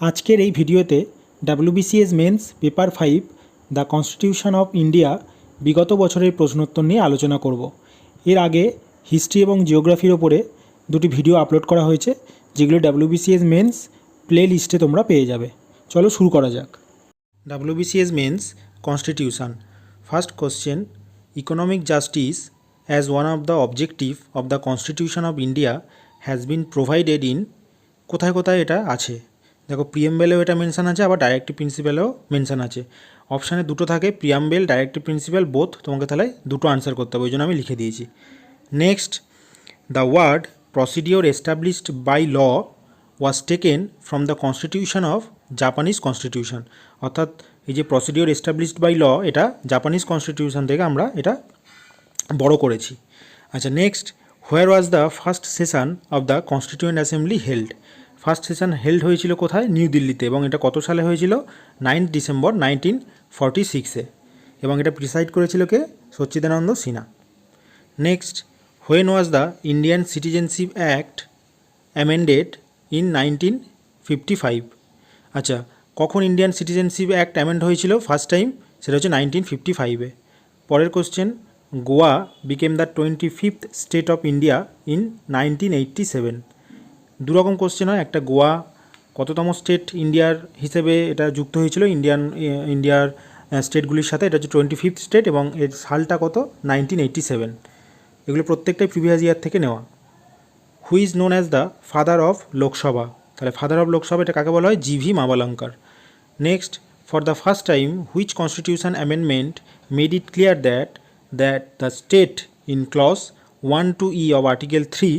আজকের এই ভিডিওতে WBCS mains paper five the constitution of India বিগত বছরের প্রশ্নোত্তর নিয়ে আলোচনা করব। এর আগে হিস্ট্রি এবং জিওগ্রাফির ওপরে দুটি ভিডিও আপলোড করা হয়েছে, যেগুলো ডাব্লিউবিসিএস মেন্স প্লে লিস্টে তোমরা পেয়ে যাবে। চলো শুরু করা যাক। WBCS mains constitution first question economic justice as one of the objective of the constitution of India has been provided in কোথায় কোথায় এটা আছে? দেখো প্রিয়াম্বেলেও এটা মেনশান আছে, আবার ডাইরেক্টিভ প্রিন্সিপালেও মেনশান আছে। অপশানে দুটো থাকে প্রিয়াম্বেল ডাইরেক্টিভ প্রিন্সিপাল বোথ তোমাকে তাহলে দুটো আনসার করতে হবে, ওই জন্য আমি লিখে দিয়েছি। Next the word procedure established by law was taken from the constitution of Japanese constitution অর্থাৎ এই যে প্রসিডিওর এস্টাবলিশড বাই ল এটা জাপানিজ কনস্টিটিউশন থেকে আমরা এটা বড় করেছি। আচ্ছা next where was the first session of the constituent assembly held first session held হয়েছিল কোথায়? নিউ দিল্লিতে। এবং এটা কত সালে হয়েছিল? নাইন্থ ডিসেম্বর নাইনটিন ফর্টি সিক্সে। এবং এটা প্রিসাইড করেছিল কে? Sachchidananda Sinha. Next, when was the Indian citizenship act amended in nineteen fifty five. আচ্ছা কখন ইন্ডিয়ান সিটিজেনশিপ অ্যাক্ট অ্যামেন্ড হয়েছিল ফার্স্ট টাইম? সেটা হচ্ছে নাইনটিন ফিফটি ফাইভে। পরের question, Goa became the twenty fifth state of India in nineteen eighty seven. দুরকম question হয়। একটা গোয়া, কততম স্টেট ইন্ডিয়ার হিসেবে এটা যুক্ত হয়েছিল? ইন্ডিয়ান ইন্ডিয়ার স্টেটগুলির সাথে। এটা হচ্ছে টোয়েন্টি ফিফথ স্টেট এবং এর সালটা কত? নাইনটিন এইট্টি সেভেন এগুলো প্রত্যেকটাই প্রিভিয়াস ইয়ার থেকে নেওয়া। Who is known as the father of Lok Sabha তাহলে ফাদার অফ লোকসভা এটা কাকে বলা হয়? G V Mavalankar next for the first time which constitution amendment made it clear that that the state in clause one two E of article three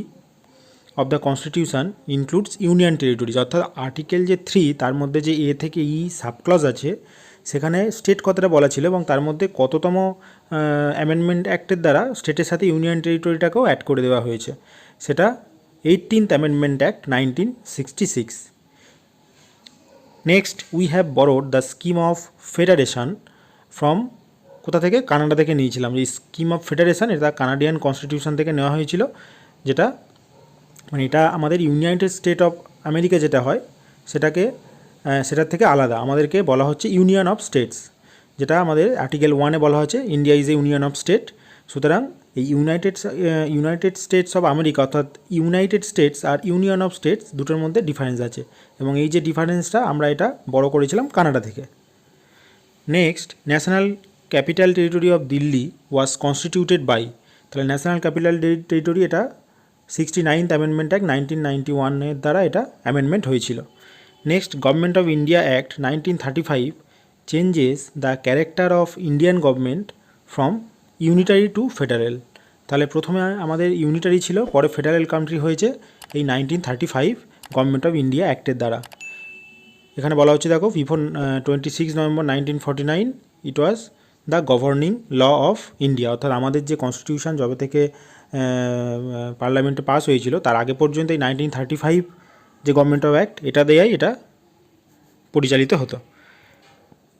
of the constitution includes union territories অর্থাৎ article যে three তার মধ্যে যে এ থেকে ই subclause আছে, সেখানে state কথাটা বলা ছিল এবং তার মধ্যে কততম অ্যামেন্ডমেন্ট অ্যাক্টের দ্বারা স্টেটের সাথে ইউনিয়ন টেরিটরিটাকেও অ্যাড করে দেওয়া হয়েছে। সেটা eighteenth amendment act nineteen sixty six next we have borrowed the scheme of federation from কোথা থেকে? কানাডা থেকে নিয়েছিলাম। এই স্কিম অফ ফেডারেশন এটা কানাডিয়ান কনস্টিটিউশন থেকে নেওয়া হয়েছিল, যেটা মানে এটা আমাদের ইউনাইটেড স্টেট অফ আমেরিকা যেটা হয়, সেটাকে সেটার থেকে আলাদা। আমাদেরকে বলা হচ্ছে ইউনিয়ন অফ স্টেটস, যেটা আমাদের আর্টিকেল ওয়ানে বলা হচ্ছে India is a union of state. সুতরাং এই united united states of America, অর্থাৎ ইউনাইটেড স্টেটস আর ইউনিয়ন অফ স্টেটস দুটোর মধ্যে ডিফারেন্স আছে। এবং এই যে ডিফারেন্সটা আমরা এটা বড় করেছিলাম কানাডা থেকে। Next, national capital territory of Delhi was constituted by. তাহলে ন্যাশনাল ক্যাপিটাল টেরিটরি এটা sixty ninth amendment act nineteen ninety ওয়ানের দ্বারা এটা অ্যামেন্ডমেন্ট হয়েছিল। Next government of India act nineteen thirty five changes the character of Indian government from unitary to federal তাহলে প্রথমে আমাদের unitary ছিল, পরে ফেডারেল কান্ট্রি হয়েছে এই nineteen thirty five government of India অ্যাক্টের দ্বারা। এখানে বলা হচ্ছে, দেখো before twenty six November nineteen forty nine it was the governing law of India অর্থাৎ আমাদের যে কনস্টিটিউশন যবে থেকে পার্লামেন্টে পাস হয়েছিল, তার আগে পর্যন্ত এই নাইনটিন থার্টি ফাইভ যে গভর্নমেন্ট অফ অ্যাক্ট এটা দেয়াই এটা পরিচালিত হতো।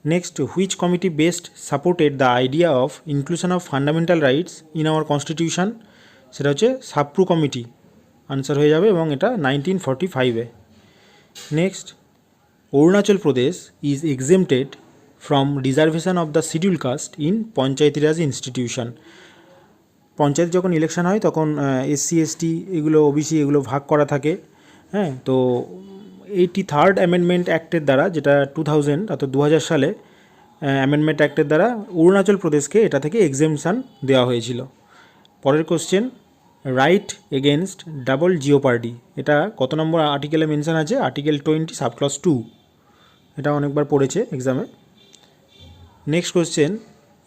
Next which committee best supported the idea of inclusion of fundamental rights in our constitution সেটা হচ্ছে সাপ্রু কমিটি। আনসার হয়ে যাবে এবং এটা নাইনটিন ফর্টি ফাইভে next Arunachal Pradesh is exempted from reservation of the schedule caste in panchayati raj institution panchayat যখন election হয়, তখন এসসি এসটি এগুলো ওবিসি এগুলো ভাগ করা থাকে। হ্যাঁ তো এইটি থার্ড অ্যামেন্ডমেন্ট অ্যাক্টের দ্বারা, যেটা টু থাউজেন্ড অর্থাৎ দু হাজার সালে অ্যামেন্ডমেন্ট অ্যাক্টের দ্বারা অরুণাচল প্রদেশকে এটা থেকে এক্সেমশান দেওয়া হয়েছিল। পরের question right against double jeopardy এটা কত নম্বর আর্টিকেলে মেনশন আছে? আর্টিকেল টোয়েন্টি সাবক্লস টু এটা অনেকবার পড়েছে এক্সামে next question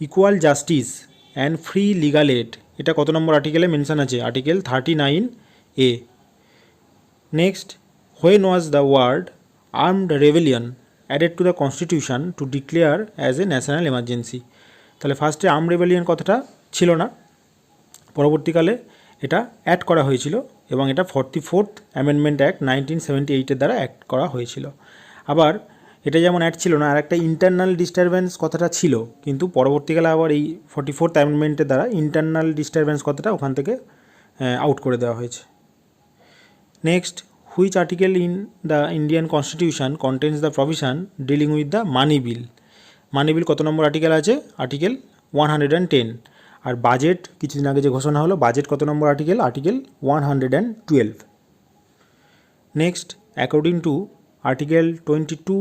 equal justice and free legal aid এটা কত নম্বর আর্টিকেলে মেনশন আছে? Article thirty nine A next when was the word armed rebellion added to the constitution to declare as a national emergency তাহলে ফার্স্টে আর্ম রেভেলিয়ন কথাটা ছিল না। পরবর্তীকালে এটা অ্যাড করা হয়েছিল এবং এটা forty fourth amendment act nineteen seventy এইটের দ্বারা অ্যাড করা হয়েছিল। আবার এটা যেমন অ্যাড ছিল না, আর একটা ইন্টারনাল ডিস্টারবেন্স কথাটা ছিল, কিন্তু পরবর্তীকালে আবার এই ফর্টি ফোর্থ অ্যামেন্ডমেন্টের দ্বারা ইন্টারনাল ডিস্টারবেন্স কথাটা ওখান থেকে আউট করে দেওয়া হয়েছে। Next which article in the Indian constitution contains the provision dealing with the money bill money bill কত নম্বর আর্টিকেল আছে? Article one hundred and ten R budget কিছুদিন আগে যে ঘোষণা হলো বাজেট কত number article article one hundred and twelve next according to article twenty two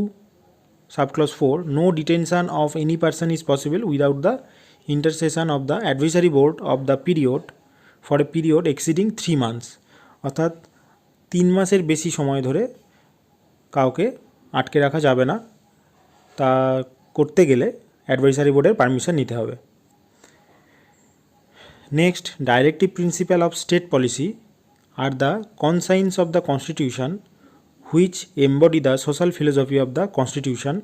subclause 4 no detention of any person is possible without the intercession of the advisory board of the period for a period exceeding three months অর্থাৎ তিন মাসের বেশি সময় ধরে কাউকে আটকে রাখা যাবে না তা করতে গেলে অ্যাডভাইসারি বোর্ডের পারমিশন নিতে হবে next directive principle of state policy R the conscience of the constitution which embody the social philosophy of the constitution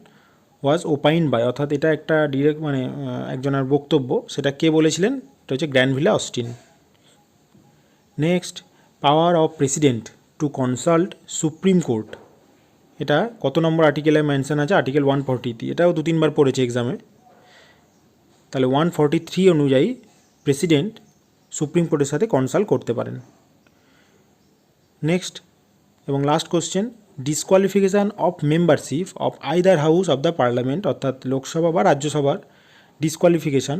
was opine by অর্থাৎ এটা একটা ডিরেক্ট মানে একজনের বক্তব্য, সেটা কে বলেছিলেন? এটা হচ্ছে Granville Austin. Next power of president to consult Supreme Court এটা কত নম্বর আর্টিকেলে মেনশন আছে? আর্টিকেল ওয়ান ফর্টি এটাও দু তিনবার পড়েছে এক্সামে তাহলে ওয়ান ফর্টি থ্রি অনুযায়ী প্রেসিডেন্ট সুপ্রিম কোর্টের সাথে কনসাল্ট করতে পারেন। নেক্সট এবং last question disqualification of membership of either house of the parliament অর্থাৎ লোকসভা বা রাজ্যসভার ডিসকোয়ালিফিকেশান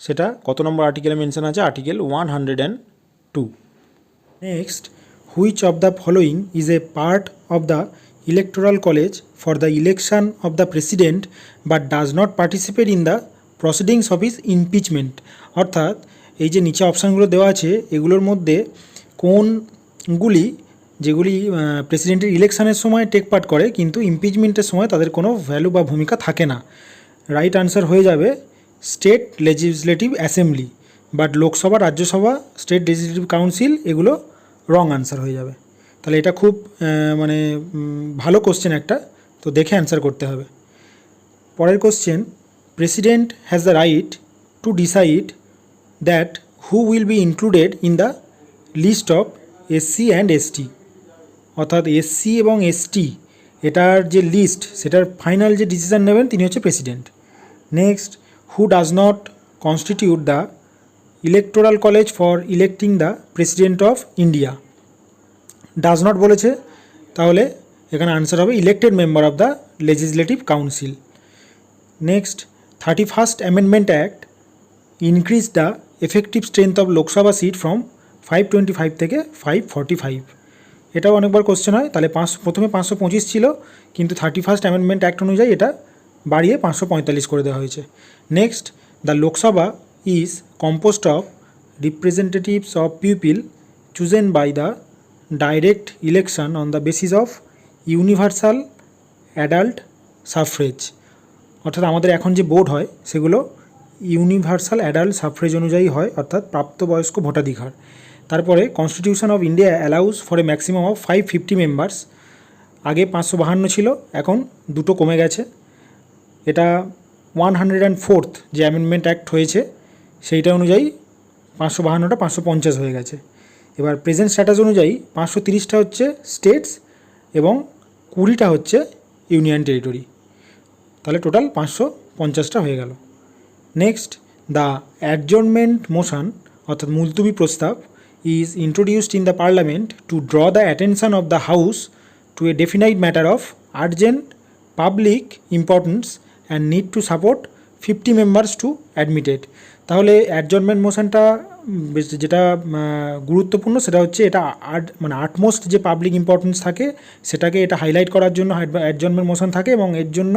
সেটা কত নম্বর আর্টিকেলে মেনশন আছে? Article one hundred and two next which of the following is a part of the electoral college for the election of the president but does not participate in the proceedings of his impeachment অর্থাৎ, এই যে নিচে অপশানগুলো দেওয়া আছে, এগুলোর মধ্যে কোনগুলি যেগুলি প্রেসিডেন্টের ইলেকশনের সময় টেক পার্ট করে, কিন্তু ইমপিচমেন্টের সময় তাদের কোনো ভ্যালু বা ভূমিকা থাকে না। রাইট আনসার হয়ে যাবে state legislative assembly but Lok Sabha, Rajya Sabha state legislative council এগুলো রং আনসার হয়ে যাবে। তাহলে এটা খুব মানে ভালো কোশ্চেন একটা, তো দেখে অ্যান্সার করতে হবে। পরের question president has the right to decide that who will be included in the list of SC and ST অর্থাৎ এসসি এবং এসটি এটার যে লিস্ট সেটার ফাইনাল যে ডিসিশন নেবেন, তিনি হচ্ছে president next who does not constitute the electoral college for electing the president of India does not বলেছে, তাহলে এখানে আনসার হবে elected member of the legislative council next thirty first amendment act increase the effective strength of Lok Sabha seat from five twenty five থেকে five forty five এটাও অনেকবার question হয়। তাহলে পাঁচশো প্রথমে পাঁচশো পঁচিশ ছিল, কিন্তু থার্টি ফার্স্ট অ্যামেন্ডমেন্ট অ্যাক্ট অনুযায়ী এটা বাড়িয়ে পাঁচশো পঁয়তাল্লিশ করে দেওয়া হয়েছে। Next the Lok Sabha is composed of representatives of people chosen by the direct election on the basis of universal adult suffrage অর্থাৎ আমাদের এখন যে বোর্ড হয়, সেগুলো ইউনিভার্সাল অ্যাডাল্ট সাফ্রেজ অনুযায়ী হয়, অর্থাৎ প্রাপ্তবয়স্ক ভোটাধিকার। তারপরে constitution of India allows for a maximum of five fifty members আগে পাঁচশো বাহান্ন ছিল, এখন দুটো কমে গেছে। এটা ওয়ান হান্ড্রেড অ্যান্ড ফোর্থ যে অ্যামেন্ডমেন্ট অ্যাক্ট হয়েছে, সেইটা অনুযায়ী পাঁচশো বাহান্নটা পাঁচশো পঞ্চাশ হয়ে গেছে। এবার প্রেজেন্ট স্ট্যাটাস অনুযায়ী পাঁচশো তিরিশটা হচ্ছে স্টেটস এবং কুড়িটা হচ্ছে ইউনিয়ন টেরিটরি তাহলে টোটাল পাঁচশো পঞ্চাশটা হয়ে গেল। নেক্সট দ্য অ্যাডজনমেন্ট মোশন অর্থাৎ মুলতুবি প্রস্তাব is introduced in the parliament to draw the attention of the house to a definite matter of urgent public importance and need to support fifty members to admitted তাহলে adjournment মোশনটা যেটা গুরুত্বপূর্ণ সেটা হচ্ছে এটা আট মানে আটমোস্ট যে পাবলিক ইম্পর্টেন্স থাকে, সেটাকে এটা হাইলাইট করার জন্য অ্যাডজর্নমেন্ট মোশন থাকে এবং এর জন্য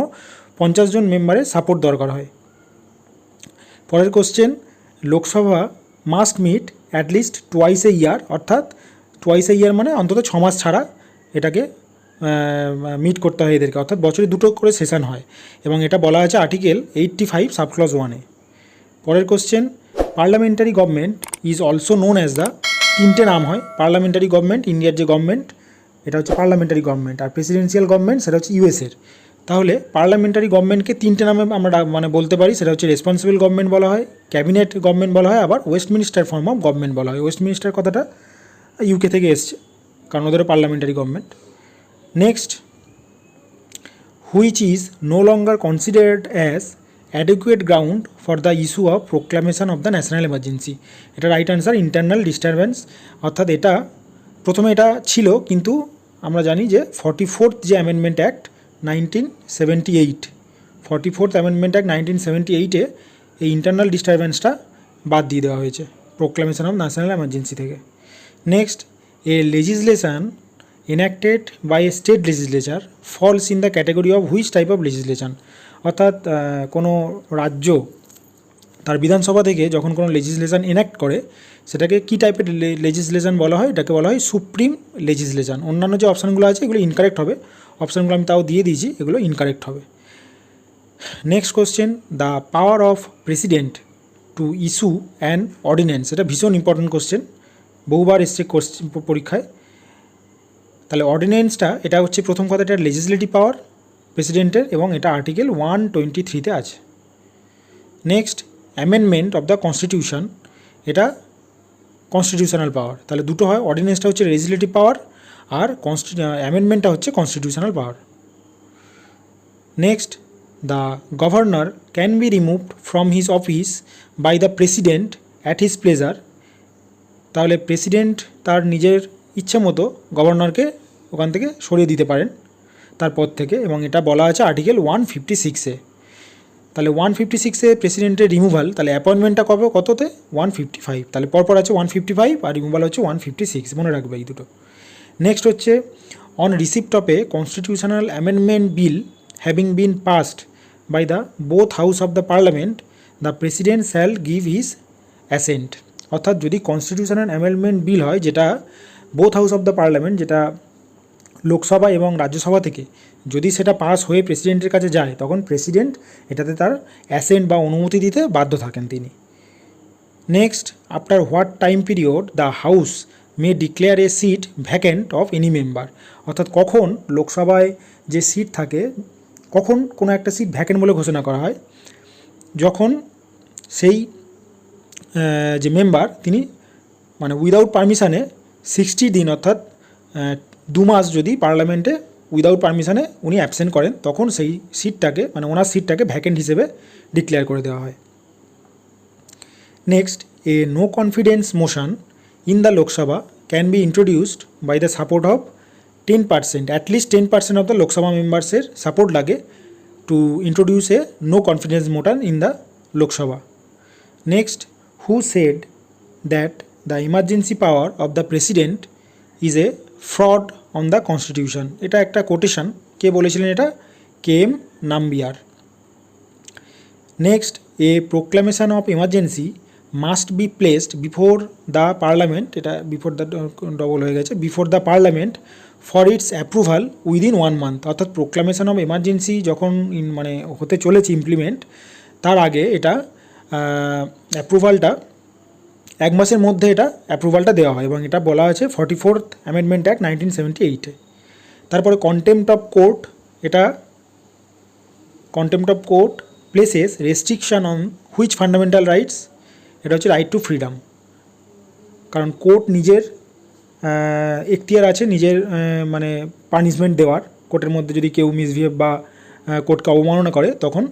পঞ্চাশ জন মেম্বারের সাপোর্ট দরকার হয়। পরের question Lok Sabha must meet at least twice a year অর্থাৎ টোয়াইস এ ইয়ার মানে অন্তত ছ মাস ছাড়া এটাকে মিট করতে হয় এদেরকে, অর্থাৎ বছরে দুটো করে সেশন হয়। এবং এটা বলা আছে আর্টিকেল এইট্টি ফাইভ সাবক্লজ ওয়ানে পরের question parliamentary government is also known as the তিনটে নাম হয়। পার্লামেন্টারি গভর্নমেন্ট ইন্ডিয়ার যে গভর্নমেন্ট এটা হচ্ছে পার্লামেন্টারি গভর্নমেন্ট আর প্রেসিডেন্সিয়াল গভর্নমেন্ট সেটা হচ্ছে ইউএসের তাহলে পার্লামেন্টারি গভর্নমেন্টকে তিনটে নামে আমরা মানে বলতে পারি, সেটা হচ্ছে রেসপন্সিবল গভর্নমেন্ট বলা হয়, ক্যাবিনেট গভর্নমেন্ট বলা হয়, আবার ওয়েস্টমিনিস্টার ফর্ম অফ গভর্নমেন্ট বলা হয়। ওয়েস্টমিনিস্টার কথাটা ইউকে থেকে এসছে, কারণ ওদের parliamentary government. Next which is no longer considered as adequate ground for the issue of proclamation of the national emergency এটা রাইট আনসার ইন্টারনাল ডিস্টারবেন্স অর্থাৎ এটা, প্রথমে এটা ছিল, কিন্তু আমরা জানি যে ফর্টি ফোর্থ যে amendment act nineteen seventy eight. Amendment act nineteen seventy এইটে এই ইন্টারনাল ডিস্টারবেন্সটা বাদ দিয়ে দেওয়া হয়েছে প্রোক্লামেশন অফ ন্যাশনাল এমার্জেন্সি থেকে। Next a legislation enacted by a state legislature falls in the category of which type of legislation? অর্থাৎ কোনো রাজ্য তার বিধানসভা থেকে যখন কোনো লেজিসলেশন এনাক্ট করে, সেটাকে কী টাইপের লেজিসলেশন বলা হয়? এটাকে বলা হয় সুপ্রিম লেজিসলেশন অন্যান্য যে অপশানগুলো আছে, এগুলো ইনকারেক্ট হবে। অপশানগুলো আমি তাও দিয়ে দিয়েছি, এগুলো ইনকারেক্ট হবে। Next question the power of president to issue and ordinance এটা ভীষণ ইম্পর্টেন্ট কোশ্চেন বহুবার এসছে কোশ্চেন পরীক্ষায়। তাহলে অর্ডিন্যান্সটা এটা হচ্ছে প্রথম কথা, এটা লেজিসলেটিভ পাওয়ার প্রেসিডেন্টের এবং এটা আর্টিকেল ওয়ান টোয়েন্টি থ্রিতে আছে। Next amendment of the constitution এটা কনস্টিটিউশনাল পাওয়ার তাহলে দুটো হয় অর্ডিন্যান্সটা হচ্ছে লেজিসলেটিভ পাওয়ার আর কনস্টি অ্যামেন্ডমেন্টটা হচ্ছে constitutional power next the governor can be removed from his office by the president at his pleasure তাহলে প্রেসিডেন্ট তার নিজের ইচ্ছে মতো গভর্নরকে ওখান থেকে সরিয়ে দিতে পারেন। তার পদ থেকে এবং এটা বলা আছে আর্টিকেল ওয়ান ফিফটি সিক্সে তাহলে ওয়ান ফিফটি সিক্সে প্রেসিডেন্টের রিমুভাল তাহলে অ্যাপয়েন্টমেন্টটা কবে? কততে? ওয়ান ফিফটি ফাইভ তাহলে পরপর আছে ওয়ান ফিফটি ফাইভ আর রিমুভাল হচ্ছে ওয়ান ফিফটি সিক্স মনে রাখবে এই দুটো। নেক্সট হচ্ছে on receipt of a constitutional amendment bill having been passed by the both house of the parliament the president shall give his assent অর্থাৎ যদি constitutional amendment bill হয়, যেটা both house of the parliament যেটা লোকসভা এবং রাজ্যসভা থেকে। যদি সেটা pass হয়ে প্রেসিডেন্টের কাছে যায়, তখন প্রেসিডেন্ট এটাতে তার অ্যাসেন্ট বা অনুমতি দিতে বাধ্য থাকেন তিনি। Next, after what time period the house may declare a seat vacant of any member. অর্থাৎ কখন লোকসভায় যে সিট থাকে, কখন কোনো একটা সিট ভ্যাকেন্ট বলে ঘোষণা করা হয়, যখন সেই যে মেম্বার, তিনি মানে উইদাউট পারমিশানে সিক্সটি দিন, অর্থাৎ দু মাস যদি পার্লামেন্টে উইদাউট পারমিশানে উনি অ্যাবসেন্ট করেন, তখন সেই সিটটাকে মানে ওনার সিটটাকে ভ্যাকেন্ট হিসেবে ডিক্লেয়ার করে দেওয়া হয়। Next a no confidence motion in the Lok Sabha can be introduced by the support of ten percent at least ten percent of the Lok Sabha মেম্বার্সের support লাগে to introduce a no confidence motion in the Lok Sabha next who said that the emergency power of the president is a fraud on the constitution. এটা একটা quotation. কে বলেছিলেন এটা? K M Nambiar. Next, a proclamation of emergency must be placed before the parliament. এটা before the double হয়ে গেছে। Before the parliament for its approval within one month. অর্থাৎ proclamation of emergency যখন মানে হতে চলেছে ইমপ্লিমেন্ট, তার আগে এটা অ্যাপ্রুভালটা এক মাসের মধ্যে এটা অ্যাপ্রুভালটা দেওয়া হয় এবং এটা বলা আছে forty fourth amendment act nineteen seventy এইটে তারপরে কন্টেম্পট অফ কোর্ট এটা contempt of court places restriction on which fundamental rights এটা হচ্ছে রাইট টু ফ্রিডম কারণ কোর্ট নিজের এখতিয়ার আছে নিজের মানে পানিশমেন্ট দেওয়ার। কোর্টের মধ্যে যদি কেউ মিসবিহেভ বা কোর্টকে অবমাননা করে, তখন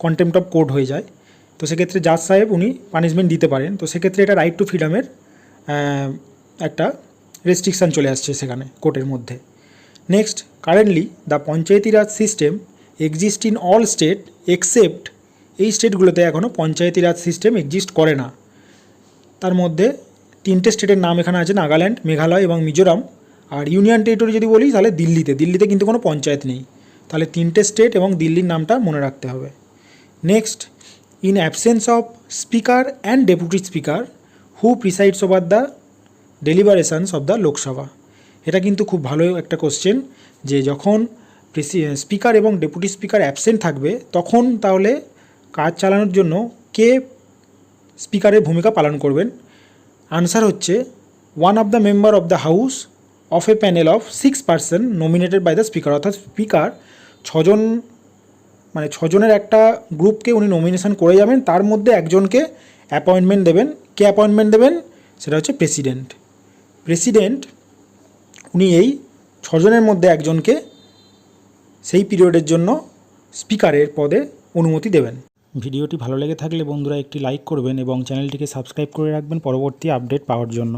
কন্টেম্পট অফ কোর্ট হয়ে যায়। তো সেক্ষেত্রে জাজ সাহেব উনি পানিশমেন্ট দিতে পারেন। তো সেক্ষেত্রে এটা রাইট টু ফ্রিডমের একটা রেস্ট্রিকশান চলে আসছে সেখানে কোর্টের মধ্যে। Next currently the Panchayati Raj system exist in all state except এই স্টেটগুলোতে এখনও পঞ্চায়েতি রাজ সিস্টেম এক্সিস্ট করে না। তার মধ্যে তিনটে স্টেটের নাম এখানে আছে, নাগাল্যান্ড, মেঘালয় এবং মিজোরাম। আর ইউনিয়ন টেরিটরি যদি বলি, তাহলে দিল্লিতে। দিল্লিতে কিন্তু কোনো পঞ্চায়েত নেই। তাহলে তিনটে স্টেট এবং দিল্লির নামটা মনে রাখতে হবে। Next in absence of speaker and deputy speaker who presides over the deliberations of the Lok Sabha এটা কিন্তু খুব ভালো একটা কোশ্চেন যে যখন স্পিকার এবং ডেপুটি স্পিকার অ্যাবসেন্ট থাকবে, তখন তাহলে কাজ চালানোর জন্য কে স্পিকারের ভূমিকা পালন করবেন? আনসার হচ্ছে one of the member of the house of a panel of six person nominated by the speaker অর্থাৎ স্পিকার ছজন মানে ছজনের একটা গ্রুপকে উনি নমিনেশন করে যাবেন, তার মধ্যে একজনকে অ্যাপয়েন্টমেন্ট দেবেন। কে অ্যাপয়েন্টমেন্ট দেবেন? সেটা হচ্ছে প্রেসিডেন্ট প্রেসিডেন্ট উনি এই ছজনের মধ্যে একজনকে সেই পিরিয়ডের জন্য স্পিকারের পদে অনুমতি দেবেন। ভিডিওটি ভালো লেগে থাকলে বন্ধুরা একটি লাইক করবেন এবং চ্যানেলটিকে সাবস্ক্রাইব করে রাখবেন পরবর্তী আপডেট পাওয়ার জন্য।